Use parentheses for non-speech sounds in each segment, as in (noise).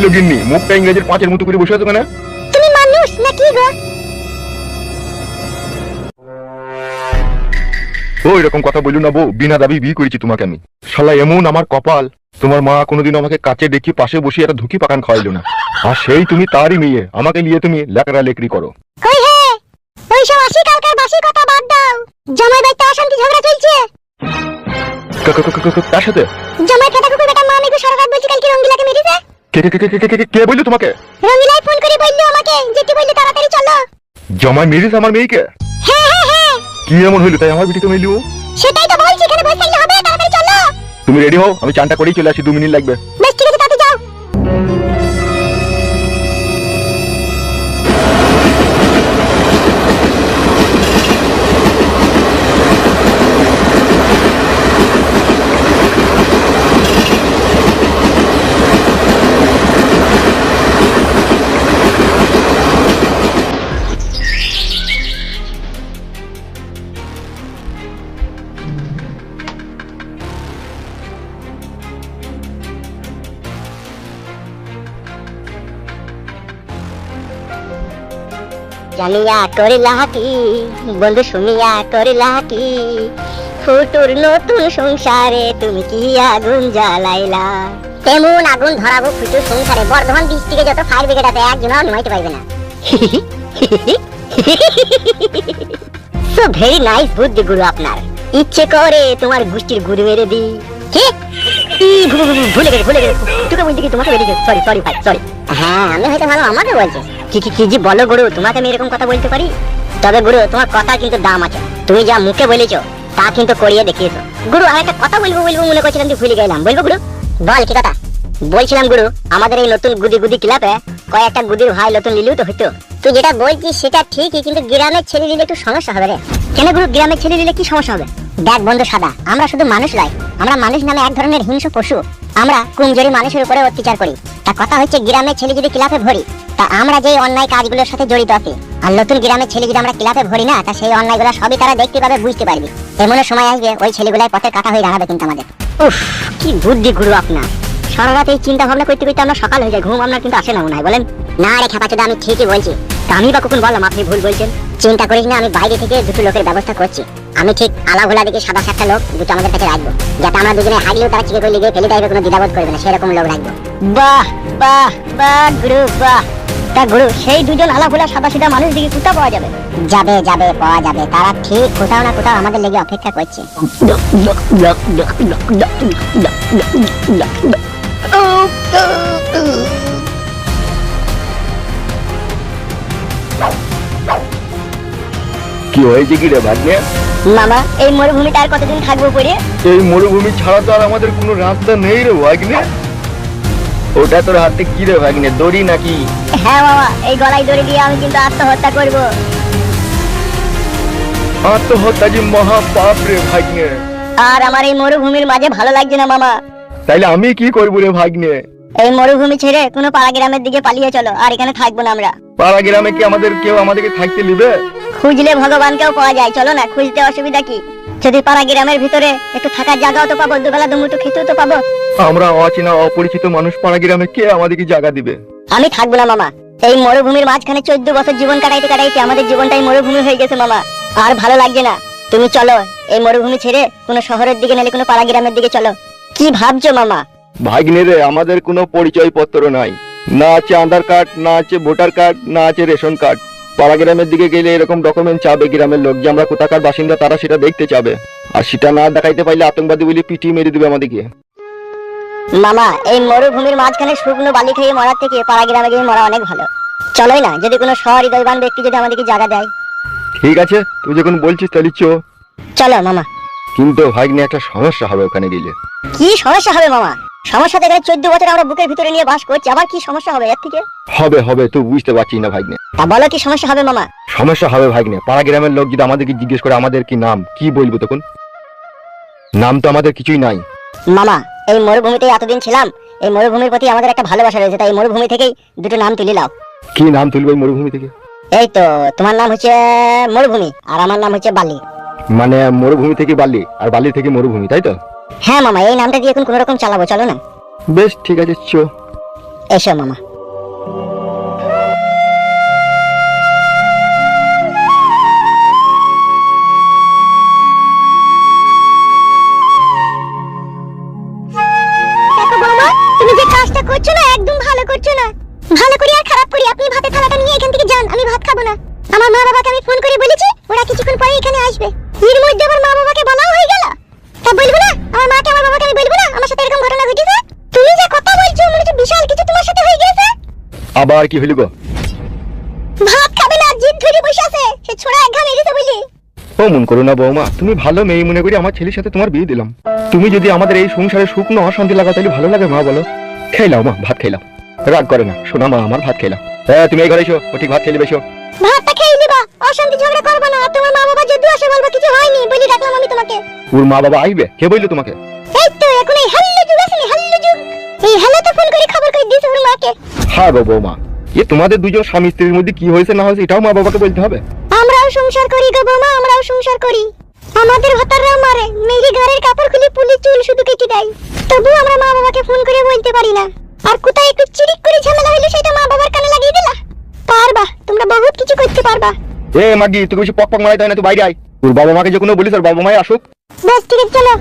হইল গিন্নি মুখটা ইংরেজির পাঁচের মতো করে বসে আছো কেন? তুমি মানুষ গো? ও এরকম কথা বলল না বউ বিনা দাবি বিয়ে করেছি তোমাকে আমি। শালা এমন আমার কপাল তোমার মা কোনোদিন আমাকে কাছে ডেকে পাশে বসিয়ে একটা ধুকি পাকান খাওয়াইলো না। আর সেই তুমি তারই মেয়ে আমাকে নিয়ে তুমি লেকড়া লেকড়ি করো। কই হে? ওই সব আসি কালকার বাসি কথা বাদ দাও। জামাই বাইতে অশান্তি ঝগড়া চলছে। কা- সাথে? জামাই ফেটা কুকুর বেটা মা মেঘু সারা রাত বলছি কালকে রঙ্গিলাকে মেরেছে। কে কে- কে- কে- কে- কে- বলল তোমাকে? রঙ্গিলাই ফোন করে বলল আমাকে যেতে বলল তাড়াতাড়ি চলো। জমাই মেরিস আমার মেয়েকে? হ্যাঁ হ্যাঁ হ্যাঁ। কি এমন হইল? তাই আমার বিটিকে মেলিও সেটাই তো বলছি এখানে বসে হবে তাড়াতাড়ি চলো। তুমি রেডি হও? আমি চানটা করেই চলে আসি দু মিনিট লাগবে। জানিয়া করিলা কি বন্ধু শুনিয়া করিলা কি ফুটুর নতুন সংসারে তুমি কি আগুন জ্বালাইলা তেমন আগুন ধরাবো ফুটুর সংসারে বর্ধমান ডিস্ট্রিক্টে যত ফায়ার ব্রিগেড আছে একজন নিমাইতে পারবে না সো ভেরি নাইস বুদ্ধি গুরু আপনার ইচ্ছে করে তোমার গোষ্ঠীর গুরু মেরে দি কি ভুলে গেছে ভুলে গেছে তোকে বলতে কি তোমাকে বেরিয়ে সরি সরি ভাই সরি হ্যাঁ আমি হয়তো ভালো আমাকে বলছিস কি বলো গুরু, তোমাকে আমি এরকম কথা বলতে পারি? তবে গুরু, তোমার কথা কিন্তু দাম আছে। তুমি যা মুখে বলেছ, তা কিন্তু করিয়ে দেখিয়েছো। গুরু আর একটা কথা বলব বলব, মনে করছিলাম তুই ভুলে গেলাম। বলব গুরু? বল, কি কথা? বলছিলাম গুরু, আমাদের এই নতুন গুদি গুদি ক্লাবে কয়েকটা গুদির ভাই নতুন তো হইতো। তুই যেটা বলছিস, সেটা ঠিকই, কিন্তু গ্রামের ছেলে নিলে একটু সমস্যা হবে রে। কেন গুরু, গ্রামের ছেলে নিলে কি সমস্যা হবে? দেখ বন্ধু সাদা, আমরা শুধু মানুষ নয়, আমরা মানুষ নামে এক ধরনের হিংস্র পশু। আমরা কুমজোরি মানুষের উপরে অত্যাচার করি। তা কথা হচ্ছে, গ্রামের ছেলে যদি ক্লাবে ভরি তা আমরা যেই অন্যায় কাজগুলোর সাথে জড়িত আছি আর নতুন গ্রামের ছেলে যদি আমরা ক্লাবে ভরি না তা সেই অন্যায়গুলো সবই তারা দেখতে পাবে বুঝতে পারবে। এমনও সময় আসবে ওই ছেলেগুলাই পথে কাটা হয়ে দাঁড়াবে কিন্তু আমাদের। উফ কি বুদ্ধি গুরু আপনার। সারা রাত এই চিন্তা ভাবনা করতে করতে আমরা সকাল হয়ে যায় ঘুম আপনার কিন্তু আসে না মনে হয় বলেন। না রে খেপাচোদা আমি ঠিকই বলছি। তা আমি বা কখন বললাম আপনি ভুল বলছেন? চিন্তা করিস না আমি বাইরে থেকে দুটো লোকের ব্যবস্থা করছি। আমি ঠিক আলা ভোলা দিকে সাদা সাতটা লোক দুটো আমাদের কাছে রাখব। যাতে আমরা দুজনে হারিয়েও তারা চিকে করে লিগে ফেলে দেবে কোনো দ্বিধাবোধ করবে না সেরকম লোক রাখব। বাহ বাহ বাহ গ্রুপ বাহ। তা গুরু সেই দুজন আলা ভোলা সাদা সিধা মানুষ দিকে কোথা পাওয়া যাবে। যাবে যাবে পাওয়া যাবে। তারা ঠিক কোথাও না কোথাও আমাদের লেগে অপেক্ষা করছে। কি হয়েছে কি রে ভাগ্নে? মামা এই মরুভূমিটা আর কতদিন থাকব পরে এই মরুভূমি ছাড়া তো আর আমাদের কোনো রাস্তা নেই রে ভাগ্নে। ওটা তোর হাতে কি রে ভাগ্নে দড়ি নাকি? হ্যাঁ মামা এই গলায় দড়ি দিয়ে আমি কিন্তু আত্মহত্যা করব। আত্মহত্যা যে মহা পাপ রে ভাগ্নে। আর আমার এই মরুভূমির মাঝে ভালো লাগছে না মামা। তাইলে আমি কি করব রে ভাগ্নে? এই মরুভূমি ছেড়ে কোনো পাড়া গ্রামের দিকে পালিয়ে চলো আর এখানে থাকব না আমরা। পাড়া গ্রামে কি আমাদের কেউ আমাদেরকে থাকতে নিবে খুঁজলে ভগবানকেও পাওয়া যায় চলো না খুঁজতে অসুবিধা কি? যদি পাড়া গ্রামের ভিতরে একটু থাকার জায়গাও তো পাবো দুবেলা দুমুটো খেতেও তো পাবো। আমরা অচেনা অপরিচিত মানুষ পাড়া গ্রামে কে আমাদেরকে জায়গা দিবে? আমি থাকব না মামা। এই মরুভূমির মাঝখানে চোদ্দ বছর জীবন কাটাইতে কাটাইতে আমাদের জীবনটাই মরুভূমি হয়ে গেছে মামা। আর ভালো লাগছে না। তুমি চলো এই মরুভূমি ছেড়ে কোনো শহরের দিকে নালে কোনো পাড়া গ্রামের দিকে চলো। কি ভাবছ মামা? ভাগ্নে রে আমাদের কোনো পরিচয় পত্র নাই। না আছে আধার কার্ড না আছে ভোটার কার্ড না আছে রেশন কার্ড। পাড়া গ্রামের দিকে গেলে এরকম ডকুমেন্ট চাবে গ্রামের লোক যে আমরা কোথাকার বাসিন্দা তারা সেটা দেখতে চাবে। আর সেটা না দেখাইতে পারলে আতঙ্কবাদী বলে পিটিয়ে মেরে দিবে আমাদেরকে। মামা এই মরুভূমির মাঝখানে শুকনো বালি খেয়ে মরার থেকে পাড়া গ্রামে গিয়ে মরা অনেক ভালো। চলোই না যদি কোনো সহৃদয়বান ব্যক্তি যদি আমাদেরকে জায়গা দেয়। ঠিক আছে তুই যখন বলছিস তাহলে চো চলো মামা। কিন্তু ভাগ্নে একটা সমস্যা হবে ওখানে গেলে। কি সমস্যা হবে মামা? সমস্যা দেখে চোদ্দ বছর আমরা বুকের ভিতরে নিয়ে বাস করছি আবার কি সমস্যা হবে এর থেকে? হবে হবে বুঝতে না ভাগ্নে। তা বলো কি সমস্যা হবে মামা? সমস্যা হবে ভাগ্নে পাড়া গ্রামের লোক যদি আমাদেরকে জিজ্ঞেস করে আমাদের কি নাম কি বলব তখন? নাম তো আমাদের কিছুই নাই। মামা এই মরুভূমিতে এতদিন ছিলাম এই মরুভূমির প্রতি আমাদের একটা ভালোবাসা রয়েছে তাই এই মরুভূমি থেকেই দুটো নাম তুলে নাও। কি নাম তুলবো এই মরুভূমি থেকে? এই তো তোমার নাম হচ্ছে মরুভূমি আর আমার নাম হচ্ছে বালি। মানে মরুভূমি থেকে বালি আর বালি থেকে মরুভূমি তাই তো? হ্যাঁ মামা এই নামটা দিয়ে এখন কোনো রকম চালাবো চলো না। বেশ ঠিক আছে চো। এসো মামা। তুমি যে কাজটা করছ না একদম ভালো করছ না। ভালো করি আর খারাপ করি আপনি ভাতের থালাটা নিয়ে এখান থেকে যান আমি ভাত খাব না। আমার মা বাবাকে আমি ফোন করে বলেছি ওরা কিছুক্ষণ পরে এখানে আসবে। এর মধ্যে আমার মা বাবাকে বলাও হয়ে গেল? তা বলব আবার কি হইল গো? ভাত খাবে না জিদ ধরে বসে আছে। সে ছোড়া এক ঘা মেরেছে বলি ও মন করো না বৌমা তুমি ভালো মেয়ে মনে করি আমার ছেলের সাথে তোমার বিয়ে দিলাম। তুমি যদি আমাদের এই সংসারে সুখ না অশান্তি লাগা তাহলে ভালো লাগে মা বলো। খেলাও মা ভাত খেলাম রাগ করে না শোনা মা আমার ভাত খেলাম হ্যাঁ তুমি এই ঘরে এসো ও ঠিক ভাত খেলে বেশো ভাতটা খেয়ে নিবা অশান্তি ঝগড়া করবে না। আর তোমার মা বাবা যদি আসে বলব কিছু হয়নি বলি ডাকলাম আমি তোমাকে। ওর মা বাবা আইবে কে বলল তোমাকে? এই তো এখন এই হাল্লু যুগ আছে হাল্লু যুগ এই হ্যালো তো ফোন করে খবর করে দিয়েছে ওর মাকে? হ্যাঁ গো বৌমা। এ তোমাদের দুজন স্বামী স্ত্রীর মধ্যে কি হয়েছে না হয়েছে এটাও মা বাবাকে বলতে হবে। আমরাও সংসার করি গো বৌমা আমরাও সংসার করি। আমাদের ভাতাররা মারে মেরি ঘরের কাপড় খুলে পুলি চুল শুধু কেটে দেয়। তবু আমরা মা বাবাকে ফোন করে বলতে পারি না। আর কোথায় একটু চিরিক করে ঝামেলা হইল সেটা মা বাবার কানে লাগিয়ে দিলা? পারবা তোমরা বহুত কিছু করতে পারবা। এ মাগি তুই বেশি পক পক মারাই তাই না তুই বাইরে আয়। তোর বাবা মাকে যে কোনো বলিস ওর বাবা মাই আসুক। বেশ ঠিক আছে চলো।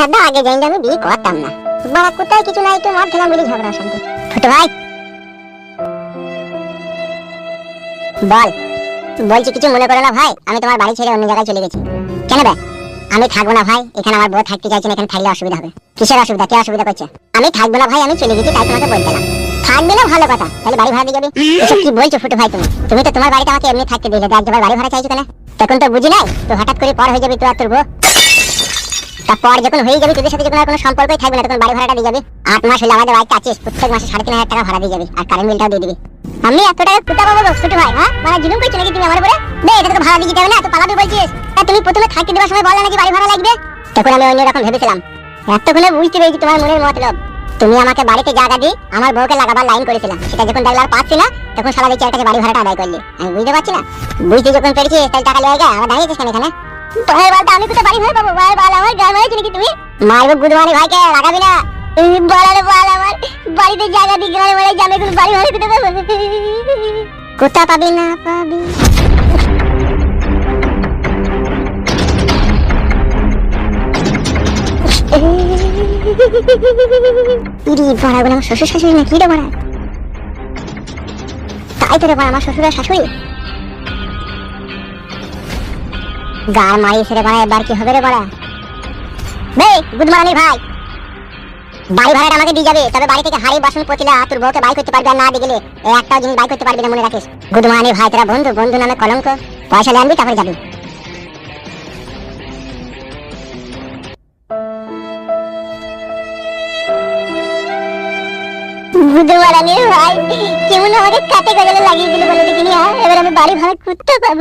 হ্যাঁ আগে জানি আমি বিয়ে করতাম না। বাবা, কোথায় কিছু নাই তো মার বলে ঝগড়া শান্তি ছোট ভাই। বল, বলছি কিছু মনে করো না ভাই, আমি তোমার বাড়ি ছেড়ে অন্য জায়গায় চলে গেছি। কেন বে? আমি থাকব না ভাই, এখানে আমার বউ থাকতে চাইছে না, এখানে থাকলে অসুবিধা হবে। কিসের অসুবিধা? কে অসুবিধা করছে? আমি থাকব না ভাই, আমি চলে গেছি, তাই তোমাকে বলতেলাম থাকবে না ভালো কথা, তাহলে বাড়ি ভাড়া দিয়ে যাবে? কি বলছো ফুটু ভাই তুমি? তুমি তো তোমার বাড়িতে আমাকে এমনি থাকতে দিলে এক বাড়ি ভাড়া চাইছো কেন? তখন তো বুঝি নাই, তো হঠাৎ করে পর হয়ে যাবে তুই আর তোর বউ। তারপর যখন হয়ে যাবে তোদের সাথে যখন আর কোনো সম্পর্কই থাকবে না তখন বাড়ি ভাড়াটা দিয়ে যাবে। আট মাস হলে আমাদের বাড়িতে আছিস প্রত্যেক মাসে সাড়ে তিন হাজার টাকা ভাড়া দিয়ে যাবে আর কারেন্ট বিলটাও দিয়ে দিবি। আমি এত টাকা কোথা পাবো গো, ছোট ভাই হ্যাঁ? মানে জুলুম করছ নাকি তুমি আমার উপরে? বে এটা তো ভাড়া দিয়ে হবে না তো পালাবি বলছিস। তা তুমি প্রথমে থাকতে দেওয়ার সময় বললে নাকি বাড়ি ভাড়া লাগবে? তখন আমি অন্য রকম ভেবেছিলাম। এতক্ষণে বুঝতে পেরেছি তোমার মনের মতলব। তুমি আমাকে বাড়িতে জায়গা দিয়ে আমার বউকে লাগাবার লাইন করেছিলাম সেটা যখন দেখলে আর পাচ্ছি না তখন সারা আর কাছে বাড়ি ভাড়াটা আদায় করলি। আমি বুঝতে পারছি না। বুঝতে যখন পেরেছি তাহলে টাকা লেগে গেছে আমার দাঁড়িয়েছিস কেন এখানে? আমি আমার, গ্রামে হয়েছে নাকি তুমি? মারবো লাগাবি না। বল আমার, বাড়িতে জায়গা গ্রামে বাড়ি কোথা পাবি না পাবি? বড়া বলে শ্বশুর শাশুড়ি না কি রে বড়া? তাই তো রে বড়া, আমার শ্বশুর আর শাশুড়ি। গার মারি ছেড়ে বাড়া এবার কি হবে রে বড়া? বে গুদমারানি ভাই। বাড়ি ভাড়াটা আমাকে দিয়ে যাবে, তবে বাড়ি থেকে হাড়ি, বাসন, পচিলা তোর বউকে বাই করতে পারবে না দিয়ে একটাও জিনিস বাই করতে পারবি না মনে রাখিস। মর্নিং ভাই, তোরা বন্ধু বন্ধু নামে কলঙ্ক। পয়সা নিয়ে আনবি তারপরে যাবি। ভাই কেমন আমাকে কাটে লাগিয়ে দিল বলে দেখিনি হ্যাঁ? এবার আমি বাড়ি ভাড়া করতে পারব।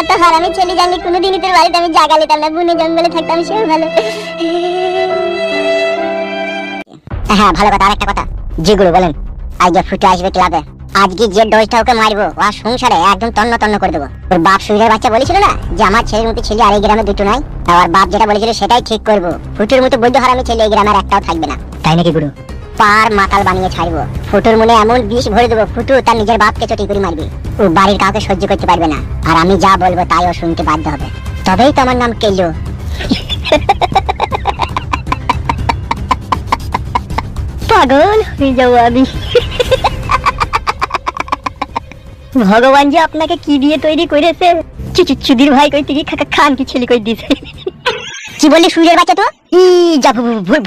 এত হারামি ছেলে জানলে, কোনোদিনই তোর বাড়িতে আমি জাগা নিতাম না, বনে জঙ্গলে থাকতাম সেও ভালো। হ্যাঁ ভালো কথা কথা। জি গুরু, বলেন। আজ যে ফুটে আসবে ক্লাবে। আজকে যে ডোজটা ওকে মারবো, ও আর সংসারে একদম তন্ন তন্ন করে দেবো। ওর বাপ সুইরের বাচ্চা বলেছিল না যে, আমার ছেলের মতো ছেলে আর এই গ্রামে দুটো নাই? আর বাপ যেটা বলেছিল সেটাই ঠিক করব। ফুটুর মতো বৈধ হারামি ছেলে এই গ্রামের একটাও থাকবে না। তাই নাকি গুরু? পার মাতাল বানিয়ে ছাড়বো। ফুটুর মনে এমন বিষ ভরে দেবো, ফুটু তার নিজের বাপকে চটি করে মারবে। ও বাড়ির কাউকে সহ্য করতে পারবে না। আর আমি যা বলব তাই ও শুনতে বাধ্য হবে। তবেই তো আমার নাম কেলো। পাগল, হয়ে যাব আমি। ভগবান যে আপনাকে কি দিয়ে তৈরি করেছে? চুচু চুদির ভাই কই থেকে খাকা খান কি ছেলে কই দিছে? কি বললি সূর্যের বাচ্চা তো? ই যা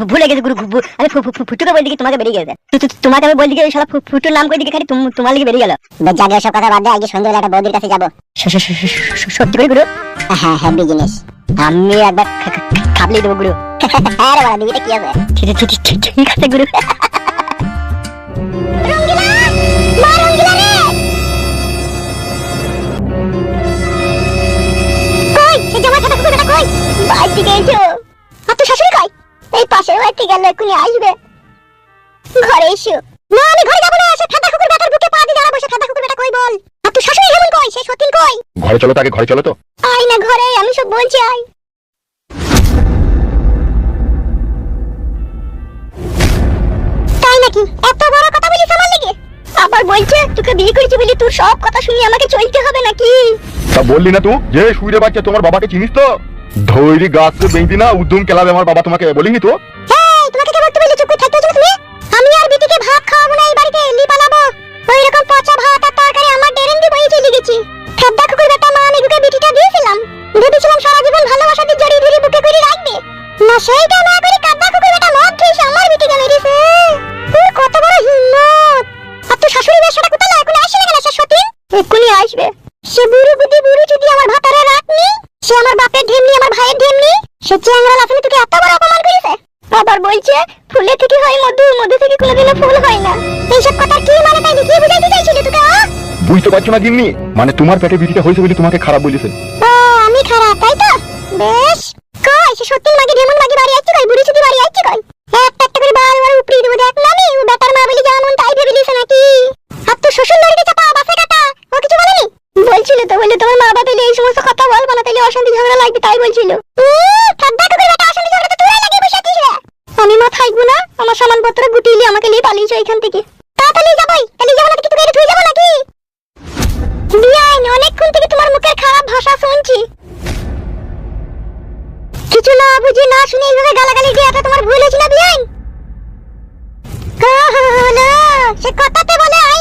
ভুলে গেছে গুরু আমি ফুটুকে বল তোমাকে বেরিয়ে গেছে। তোমাকে আমি বল ফু- ফুটুর নাম কই দিকে খালি তুম- তোমার লিগে বেরিয়ে গেল। যাবে সব কথা বাদ দে আজকে সন্ধ্যাবেলা একটা বৌদির কাছে যাব। সত্যি করে গুরু? হ্যাঁ হ্যাঁ বিজনেস আমি একবার খাবলি দেবো গুরু। হ্যাঁ রে বাবা দিবিটা কি হবে? ঠিক আছে গুরু। (laughs) বাড়ি থেকে এসো। আর তো শাশুড়ি কই? এই পাশের বাড়িতে গেল এক্ষুনি আসবে। ঘরে এসো। না আমি ঘরে যাব না। সে ফেদা কুকুর বেটার বুকে পা দিয়ে দাঁড়াবো সে ফেদা কুকুর বেটা কই বল? আর তুই শাশুড়ি হেমন কই? সে সতীন কই? ঘরে চলো তো আগে ঘরে চলো তো। আয় না ঘরে আমি সব বলছি আয়। তাই নাকি? এত বড় কথা বলিস আমার লেগে? আবার বলছে তোকে বিয়ে করেছি বলি তোর সব কথা শুনে আমাকে চলতে হবে নাকি? তা বললি না তুই? যে শুইরে বাচ্চা তোমার বাবাকে চিনিস তো? ধৈরি গাছ তো বেঁধি না, উদ্যম কেলাবে আমার বাবা তোমাকে, বলিনি তো? তোমাকে কে বলতে বলি চুপ করে থাকতে তুমি? আমি আর ভাত পচা আমার চলে গেছি। বেটা মা, আমি সারা জীবন সেইটা না করে কুকুর বেটা মদ খেয়েছে আমার বিটিকে। বুঝতে পারছ না গিন্নি? মানে তোমার পেটে বিধিটা হয়েছে বলে তোমাকে খারাপ বলেছে। বিয়াইন থেকে তোমার মুখের খারাপ ভাষা শুনছি। কিছু না বুঝি, না শুনে এইভাবে গালাগালি দেওয়াটা তোমার ভুল হয়েছিল বিয়াইন? সে কথাতে বলে আইনা